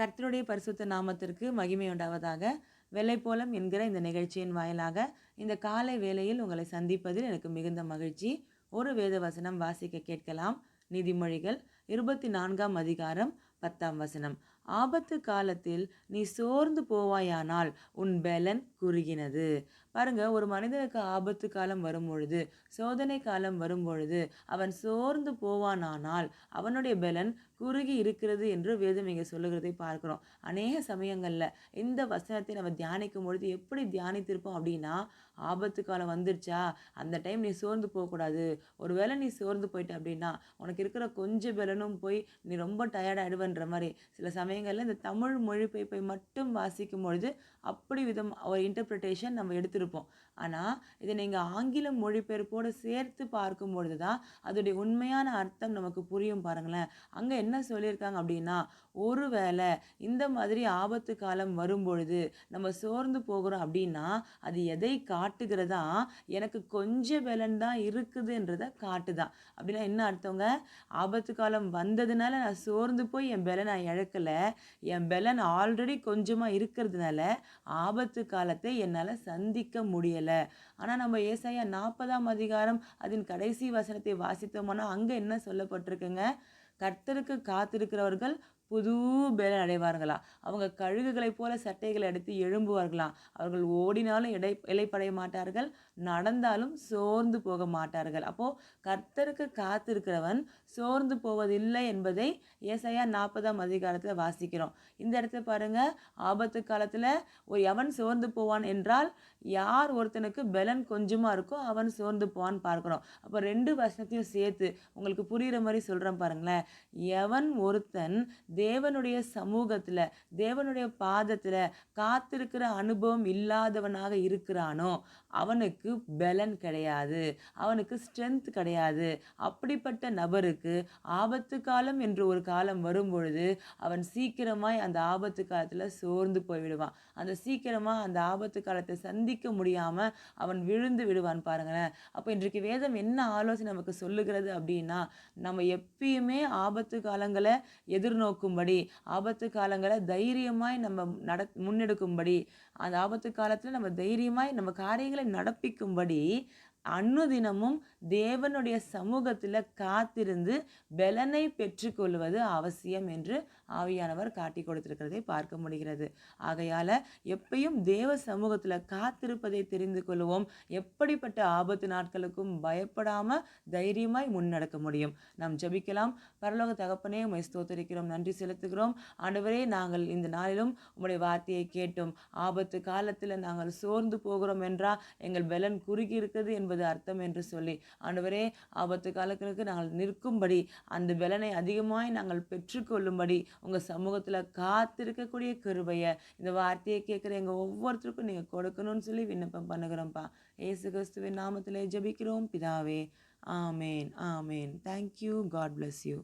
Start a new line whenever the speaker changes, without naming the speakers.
கர்த்தருடைய பரிசுத்த நாமத்திற்கு மகிமை உண்டாவதாக வெள்ளைப்போலம் என்கிற இந்த நிகழ்ச்சியின் வாயிலாக இந்த காலை வேளையில் உங்களை சந்திப்பதில் எனக்கு மிகுந்த மகிழ்ச்சி. ஒரு வேத வசனம் வாசிக்க கேட்கலாம். நீதிமொழிகள் இருபத்தி நான்காம் அதிகாரம் பத்தாம் வசனம். ஆபத்து காலத்தில் நீ சோர்ந்து போவாயானால் உன் பெலன் குறுகினது. பாருங்க ஒரு மனிதனுக்கு ஆபத்து காலம் வரும் பொழுது சோதனை காலம் வரும் பொழுது அவன் சோர்ந்து போவானானால் அவனுடைய பலன் குறுகி இருக்கிறது என்று வேதம் இங்கே சொல்லுகிறதை பார்க்குறோம். அநேக சமயங்களில் இந்த வசனத்தை நம்ம தியானிக்கும் பொழுது எப்படி தியானித்திருப்போம் அப்படின்னா ஆபத்து காலம் வந்துருச்சா அந்த டைம் நீ சோர்ந்து போகக்கூடாது ஒருவேளை நீ சோர்ந்து போயிட்ட அப்படின்னா உனக்கு இருக்கிற கொஞ்சம் பலனும் போய் நீ ரொம்ப டயர்டாகிடுவன்ற மாதிரி. சில சமயங்களில் இந்த தமிழ் மொழிபெயர்ப்பை மட்டும் வாசிக்கும் பொழுது அப்படி விதம் ஒரு இன்டர்பிரிட்டேஷன் நம்ம எடுத்து பார்த்துருப்போம். ஆனால் இதை நீங்கள் ஆங்கில மொழிபெயர்ப்போடு சேர்த்து பார்க்கும் பொழுது தான் அதோடைய உண்மையான அர்த்தம் நமக்கு புரியும் பாருங்களேன். அங்கே என்ன சொல்லியிருக்காங்க அப்படின்னா ஒருவேளை இந்த மாதிரி ஆபத்து காலம் வரும்பொழுது நம்ம சோர்ந்து போகிறோம் அப்படின்னா அது எதை காட்டுகிறதா? எனக்கு கொஞ்சம் பலன் தான் இருக்குதுன்றதை காட்டுதான். அப்படின்னா என்ன அர்த்தங்க? ஆபத்து காலம் வந்ததுனால நான் சோர்ந்து போய் என் பலன் நான் இழக்கலை. என் பலன் ஆல்ரெடி கொஞ்சமாக இருக்கிறதுனால ஆபத்து காலத்தை என்னால் சந்திக்க முடியலை. ஆனால் நம்ம ஏசாயா நாற்பதாம் அதிகாரம் அதன் கடைசி வசனத்தை வாசித்தோம்னா அங்கே என்ன சொல்லப்பட்டிருக்குங்க? கர்த்தருக்கு காத்திருக்கிறவர்கள் புது பலன் அடைவார்களா? அவங்க கழுகுகளைப் போல சட்டைகளை எடுத்து எழும்புவார்களாம் அவர்கள் ஓடினாலும் இடை இலைப்படைய மாட்டார்கள் நடந்தாலும் சோர்ந்து போக மாட்டார்கள். அப்போது கர்த்தருக்கு காத்திருக்கிறவன் சோர்ந்து போவதில்லை என்பதை ஏசையா நாற்பதாம் அதிகாரத்தில் வாசிக்கிறோம். இந்த இடத்துல பாருங்க ஆபத்து காலத்தில் ஒரு எவன் சோர்ந்து போவான் என்றால் யார் ஒருத்தனுக்கு பலன் கொஞ்சமாக இருக்கோ அவன் சோர்ந்து போவான்னு பார்க்குறோம். அப்போ ரெண்டு வசனத்தையும் சேர்த்து உங்களுக்கு புரிகிற மாதிரி சொல்கிறேன் பாருங்களேன். எவன் ஒருத்தன் தேவனுடைய சமூகத்தில் தேவனுடைய பாதத்தில் காத்திருக்கிற அனுபவம் இல்லாதவனாக இருக்கிறானோ அவனுக்கு பலன் கிடையாது அவனுக்கு ஸ்ட்ரென்த் கிடையாது. அப்படிப்பட்ட நபருக்கு ஆபத்து காலம் என்று ஒரு காலம் வரும் பொழுது அவன் சீக்கிரமாய் அந்த ஆபத்து காலத்தில் சோர்ந்து போய்விடுவான். அந்த சீக்கிரமாக அந்த ஆபத்து காலத்தை சந்திக்க முடியாமல் அவன் விழுந்து விடுவான் பாருங்களேன். அப்போ இன்றைக்கு வேதம் என்ன ஆலோசனை நமக்கு சொல்லுகிறது அப்படின்னா நம்ம எப்பயுமே ஆபத்து காலங்களை எதிர்நோக்கும் எதிர்நோக்கும்படி ஆபத்து காலங்களை தைரியமாய் நம்ம நட முன்னெடுக்கும்படி அந்த ஆபத்து காலத்தில் நம்ம தைரியமாய் நம்ம காரியங்களை நடப்பிக்கும்படி அன்னுதினமும் தேவனுடைய சமூகத்தில் காத்திருந்து பலனை பெற்றுக்கொள்வது அவசியம் என்று ஆவியானவர் காட்டி கொடுத்திருக்கிறதை பார்க்க முடிகிறது. ஆகையால் எப்பயும் தேவ சமூகத்தில் காத்திருப்பதை தெரிந்து கொள்வோம். எப்படிப்பட்ட ஆபத்து நாட்களுக்கும் பயப்படாமல் தைரியமாய் முன்னெடுக்க முடியும். நாம் ஜபிக்கலாம். பரலோக தகப்பனே உமை ஸ்தோத்தரிக்கிறோம் நன்றி செலுத்துகிறோம். ஆண்டவரே நாங்கள் இந்த நாளிலும் உங்களுடைய வார்த்தையை கேட்டோம். ஆபத்து காலத்தில் நாங்கள் சோர்ந்து போகிறோம் என்றால் எங்கள் பலன் குறுகி இருக்குது என்பது அர்த்தம் என்று சொல்லி ஆண்டவரே ஆபத்து காலங்களுக்கு நாங்கள் நிற்கும்படி அந்த பலனை அதிகமாய் நாங்கள் பெற்றுக்கொள்ளும்படி உங்கள் சமூகத்தில் காத்திருக்கக்கூடிய கிருபையை இந்த வார்த்தையை கேட்குற எங்கள் ஒவ்வொருத்தருக்கும் நீங்கள் கொடுக்கணும்னு சொல்லி விண்ணப்பம் பண்ணுகிறோம்ப்பா. ஏசு கிறிஸ்துவின் நாமத்தில் ஜெபிக்கிறோம். பிதாவே ஆமேன் ஆமேன். Thank you God bless you